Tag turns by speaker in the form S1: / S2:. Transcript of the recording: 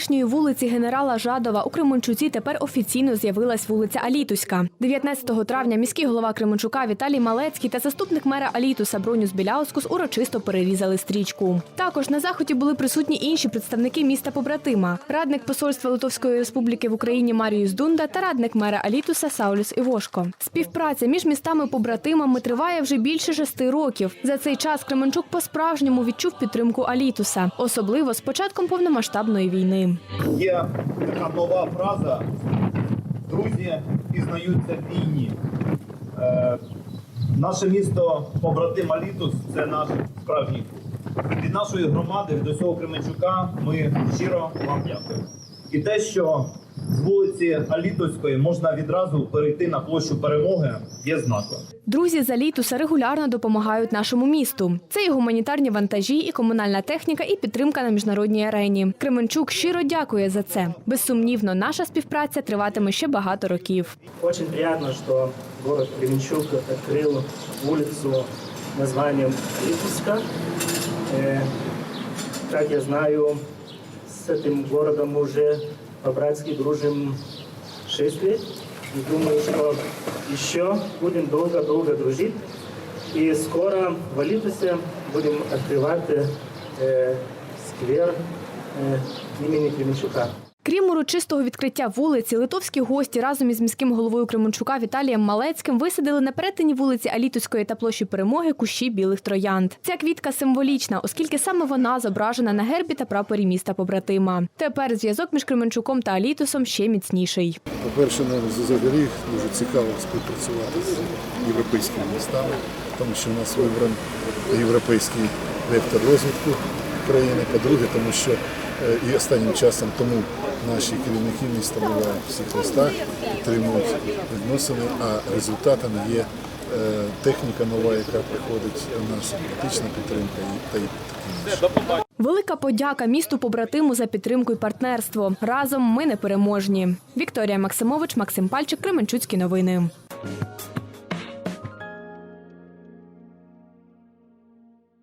S1: колишньої вулиці генерала Жадова у Кременчуці тепер офіційно з'явилась вулиця Алітуська. 19 травня міський голова Кременчука Віталій Малецький та заступник мера Алітуса Бронюс Біляускус урочисто перерізали стрічку. Також на заході були присутні інші представники міста побратима: радник посольства Литовської республіки в Україні Маріюс Дунда та радник мера Алітуса Саулюс Івошко. Співпраця між містами побратимами триває вже більше шести років. За цей час Кременчук по-справжньому відчув підтримку Алітуса, особливо з початком повномасштабної війни.
S2: Є така нова фраза Друзі пізнаються в війні. Е, наше місто побратим Алітус це наш справжній. Від нашої громади, від усього Кременчука, ми щиро вам дякуємо. І те, що з вулиці Алітуської можна відразу перейти на площу перемоги, є знаковим.
S1: Друзі з Алітуса регулярно допомагають нашому місту. Це і гуманітарні вантажі, і комунальна техніка, і підтримка на міжнародній арені. Кременчук щиро дякує за це. Безсумнівно, наша співпраця триватиме ще багато років.
S3: Очень приятно, что город Кременчук открыл улицу названием Липуска. Э, Как я знаю, этим городом мы уже по-братски дружим 6 лет. И думаю, что еще будем долго-долго дружить. И скоро в Алитусе будем открывать э, сквер э, имени Кременчука.
S1: Крім урочистого відкриття вулиці, литовські гості разом із міським головою Кременчука Віталієм Малецьким висадили на перетині вулиці Алітуської та площі Перемоги кущі білих троянд. Ця квітка символічна, оскільки саме вона зображена на гербі та прапорі міста побратима. Тепер зв'язок між Кременчуком та Алітусом ще міцніший.
S4: По-перше, нам взагалі дуже цікаво співпрацювати з європейськими містами, тому що у нас вибраний європейський вектор розвитку країни. По-друге, тому що і останнім часом тому наші керівники міста бувають в всіх містах, підтримують відносини, а результатами є е, техніка нова, яка приходить у нас, політична підтримка та й.
S1: Велика подяка місту побратиму за підтримку і партнерство. Разом ми непереможні. Вікторія Максимович, Максим Пальчик, Кременчуцькі новини.